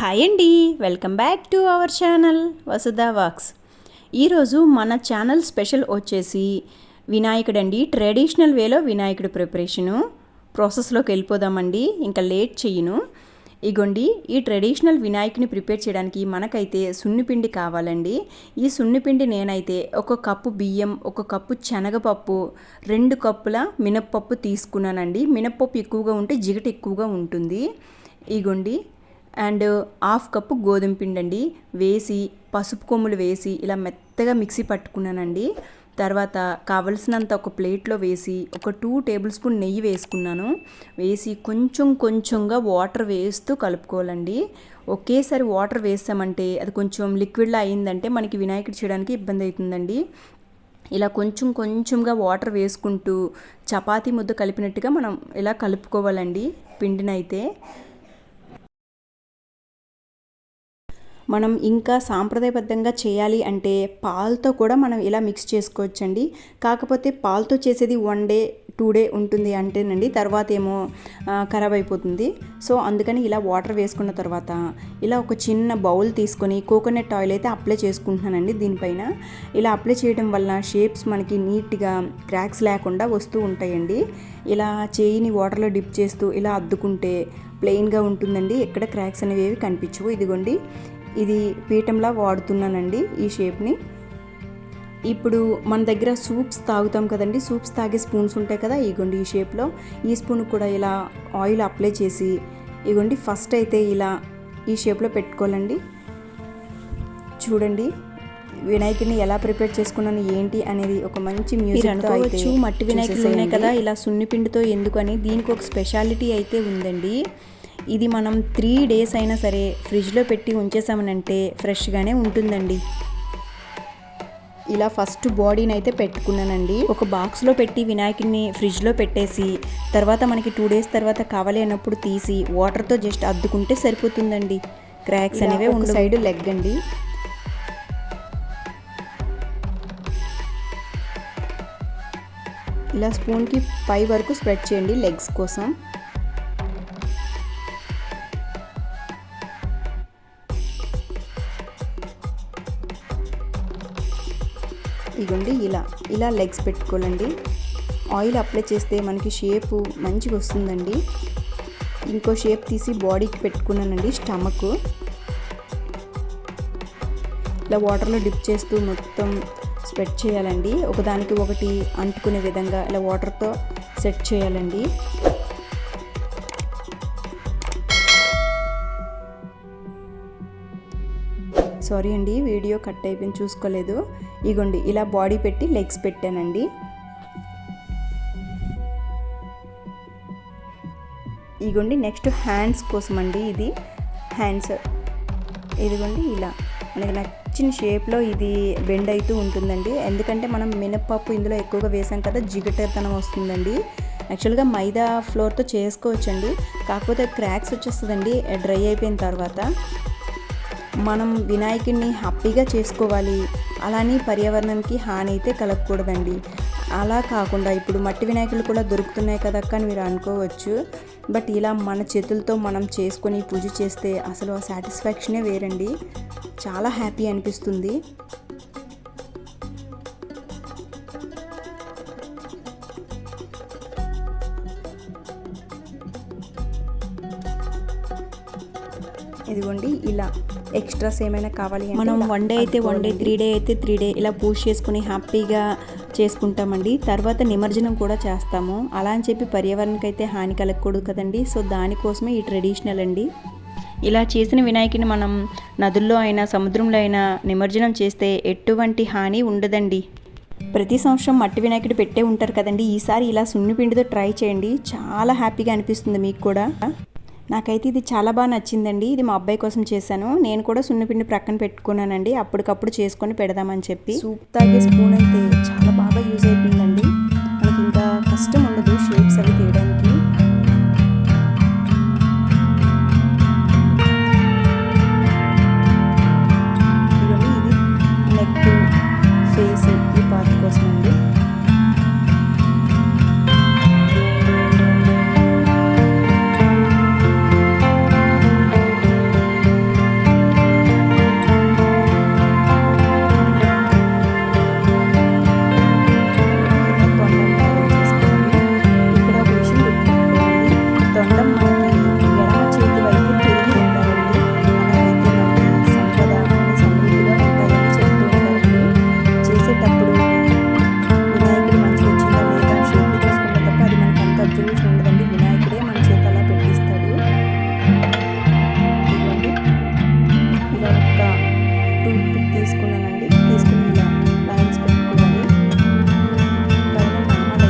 Hi అండి. Welcome back to our channel Vasudha Vox. ఈరోజు మన ఛానల్ స్పెషల్ వచ్చేసి వినాయకుడు అండి ట్రెడిషనల్ వేలో వినాయకుడు ప్రిపరేషను ప్రాసెస్లోకి వెళ్ళిపోదామండి. ఇంకా లేట్ చెయ్యను ఇగోండి ఈ ట్రెడిషనల్ వినాయకుని ప్రిపేర్ చేయడానికి మనకైతే సున్నిపిండి కావాలండి. ఈ సున్నిపిండి నేనైతే ఒక కప్పు బియ్యం ఒక కప్పు శనగపప్పు రెండు కప్పుల మినప్పప్పు తీసుకున్నానండి. మినప్పప్పు ఎక్కువగా ఉంటే జిగట ఎక్కువగా ఉంటుంది. ఇగోండి అండ్ హాఫ్ కప్పు గోధుమ పిండి అండి వేసి పసుపు కొమ్ములు వేసి ఇలా మెత్తగా మిక్సీ పట్టుకున్నానండి. తర్వాత కావలసినంత ఒక ప్లేట్లో వేసి ఒక టూ టేబుల్ స్పూన్ నెయ్యి వేసుకున్నాను. వేసి కొంచెం కొంచెంగా వాటర్ వేస్తూ కలుపుకోవాలండి. ఒకేసారి వాటర్ వేసామంటే అది కొంచెం లిక్విడ్లా అయిందంటే మనకి వినాయకుడు చేయడానికి ఇబ్బంది అవుతుందండి. ఇలా కొంచెం కొంచెంగా వాటర్ వేసుకుంటూ చపాతీ ముద్ద కలిపినట్టుగా మనం ఇలా కలుపుకోవాలండి పిండినైతే. మనం ఇంకా సాంప్రదాయబద్ధంగా చేయాలి అంటే పాలతో కూడా మనం ఇలా మిక్స్ చేసుకోవచ్చండి. కాకపోతే పాలతో చేసేది వన్ డే టూ డే ఉంటుంది అంటేనండి తర్వాత ఏమో ఖరాబ్ అయిపోతుంది. సో అందుకని ఇలా వాటర్ వేసుకున్న తర్వాత ఇలా ఒక చిన్న బౌల్ తీసుకొని కోకోనట్ ఆయిల్ అయితే అప్లై చేసుకుంటున్నానండి దీనిపైన. ఇలా అప్లై చేయడం వల్ల షేప్స్ మనకి నీట్గా క్రాక్స్ లేకుండా వస్తూ ఉంటాయండి. ఇలా చేయిని వాటర్లో డిప్ చేస్తూ ఇలా అద్దుకుంటే ప్లెయిన్గా ఉంటుందండి. ఎక్కడ క్రాక్స్ అనేవి కనిపించవు. ఇదిగోండి ఇది పీఠంలా వాడుతున్నానండి ఈ షేప్ని. ఇప్పుడు మన దగ్గర సూప్స్ తాగుతాం కదండి సూప్స్ తాగే స్పూన్స్ ఉంటాయి కదా ఇగోండి ఈ షేప్లో. ఈ స్పూన్ కూడా ఇలా ఆయిల్ అప్లై చేసి ఇగోండి ఫస్ట్ అయితే ఇలా ఈ షేప్లో పెట్టుకోవాలండి. చూడండి వినాయకుడిని ఎలా ప్రిపేర్ చేసుకున్నాను ఏంటి అనేది ఒక మంచి మ్యూజిక్ అనుకోవచ్చు మట్టి వినాయకులు ఉన్నాయి కదా ఇలా సున్నిపిండితో ఎందుకని దీనికి ఒక స్పెషాలిటీ అయితే ఉందండి. ఇది మనం త్రీ డేస్ అయినా సరే ఫ్రిడ్జ్లో పెట్టి ఉంచేసామనంటే ఫ్రెష్గానే ఉంటుందండి. ఇలా ఫస్ట్ బాడీని అయితే పెట్టుకున్నానండి. ఒక బాక్స్లో పెట్టి వినాయకుడిని ఫ్రిడ్జ్లో పెట్టేసి తర్వాత మనకి టూ డేస్ తర్వాత కావాలి అన్నప్పుడు తీసి వాటర్తో జస్ట్ అద్దుకుంటే సరిపోతుందండి. క్రాక్స్ అనేవి ఒక సైడ్ లెగ్ అండి ఇలా స్పూన్కి పై వరకు స్ప్రెడ్ చేయండి లెగ్స్ కోసం. ఇగోండి ఇలా. ఇలా లెగ్స్ పెట్టుకోవాలండి. ఆయిల్ అప్లై చేస్తే మనకి షేప్ మంచిగా వస్తుందండి. ఇంకో షేప్ తీసి బాడీకి పెట్టుకున్నానండి స్టమక్ ఇలా వాటర్లో డిప్ చేస్తూ మొత్తం స్ప్రెడ్ చేయాలండి. ఒకదానికి ఒకటి అంటుకునే విధంగా ఇలా వాటర్తో సెట్ చేయాలండి. సారీ అండి వీడియో కట్ అయిపోయింది చూసుకోలేదు. ఇగోండి ఇలా బాడీ పెట్టి లెగ్స్ పెట్టానండి. ఇగోండి నెక్స్ట్ హ్యాండ్స్ కోసం అండి ఇది. హ్యాండ్స్ ఇదిగోండి ఇలా. మనకి నచ్చిన షేప్లో ఇది బెండ్ అవుతూ ఉంటుందండి. ఎందుకంటే మనం మినప్పప్పు ఇందులో ఎక్కువగా వేసాం కదా జిగటతనం వస్తుందండి. యాక్చువల్గా మైదా ఫ్లోర్తో చేసుకోవచ్చండి. కాకపోతే క్రాక్స్ వచ్చేస్తుందండి డ్రై అయిపోయిన తర్వాత. మనం వినాయకుడిని హ్యాపీగా చేసుకోవాలి. అలానే పర్యావరణానికి హాని అయితే కలగకూడదండి. అలా కాకుండా ఇప్పుడు మట్టి వినాయకులు కూడా దొరుకుతున్నాయి కదా అని మీరు అనుకోవచ్చు. బట్ ఇలా మన చేతులతో మనం చేసుకొని పూజ చేస్తే అసలు ఆ సాటిస్ఫాక్షనే వేరండి. చాలా హ్యాపీ అనిపిస్తుంది. ఇదిగోండి ఇలా ఎక్స్ట్రాస్ ఏమైనా కావాలి మనం వన్ డే అయితే వన్ డే త్రీ డే అయితే త్రీ డే ఇలా పూజ చేసుకుని హ్యాపీగా చేసుకుంటామండి. తర్వాత నిమజ్జనం కూడా చేస్తాము. అలా అని చెప్పి పర్యావరణానికి అయితే హాని కలగకూడదు కదండి. సో దానికోసమే ఈ ట్రెడిషనల్ అండి. ఇలా చేసిన వినాయకుని మనం నదుల్లో అయినా సముద్రంలో అయినా నిమజ్జనం చేస్తే ఎటువంటి హాని ఉండదండి. ప్రతి సంవత్సరం మట్టి వినాయకుడు పెట్టే ఉంటారు కదండి. ఈసారి ఇలా సున్నిపిండితో ట్రై చేయండి. చాలా హ్యాపీగా అనిపిస్తుంది మీకు కూడా. నాకైతే ఇది చాలా బాగా నచ్చిందండి. ఇది మా అబ్బాయి కోసం చేశాను. నేను కూడా సున్నపిండి ప్రక్కన పెట్టుకున్నానండి. అప్పటికప్పుడు చేసుకొని పెడదామని చెప్పి. సూప్ తాగే స్పూన్ అయితే చాలా బాగా యూజ్ అవుతుందండి తీసుకున్నానండి. తీసుకుని ఇలా లైన్స్ పెట్టుకోవాలి పైన నామాలు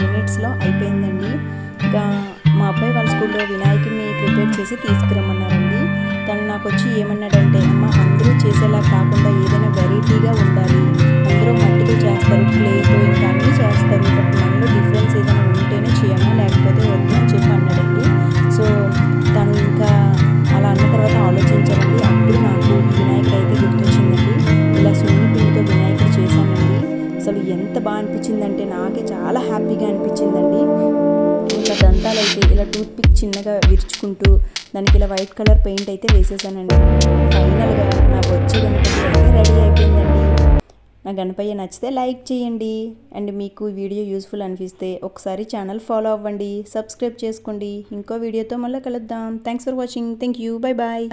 మినిట్స్లో అయిపోయిందండి. ఇంకా మా అబ్బాయి వాళ్ళ స్కూల్లో వినాయకుడిని ప్రిపేర్ చేసి తీసుకురమ్మన్నారండి. తను నాకు వచ్చి ఏమన్నాడంటే అమ్మ అందరూ చేసేలా కాకుండా ఏదైనా వెరైటీగా ఉండాలి. అందరూ మట్టితో చేస్తారు క్లేతో ఇంకా అన్నీ చేస్తారు బట్ మనలో డిఫరెన్స్ అనిపించిందంటే నాకే చాలా హ్యాపీగా అనిపించిందండి. ఇట్లా దంతాలు అయితే ఇలా టూత్ పిక్ చిన్నగా విరుచుకుంటూ దానికి ఇలా వైట్ కలర్ పెయింట్ అయితే వేసేసానండి. ఫైనల్గా నాకు వచ్చే గణపతి అయితే రెడీ అయిపోయిందండి. నా గణపయ్య నచ్చితే లైక్ చేయండి. అండ్ మీకు వీడియో యూస్ఫుల్ అనిపిస్తే ఒకసారి ఛానల్ ఫాలో అవ్వండి. సబ్స్క్రైబ్ చేసుకోండి. ఇంకో వీడియోతో మళ్ళీ కలుద్దాం. Thanks for watching. Thank you. Bye bye.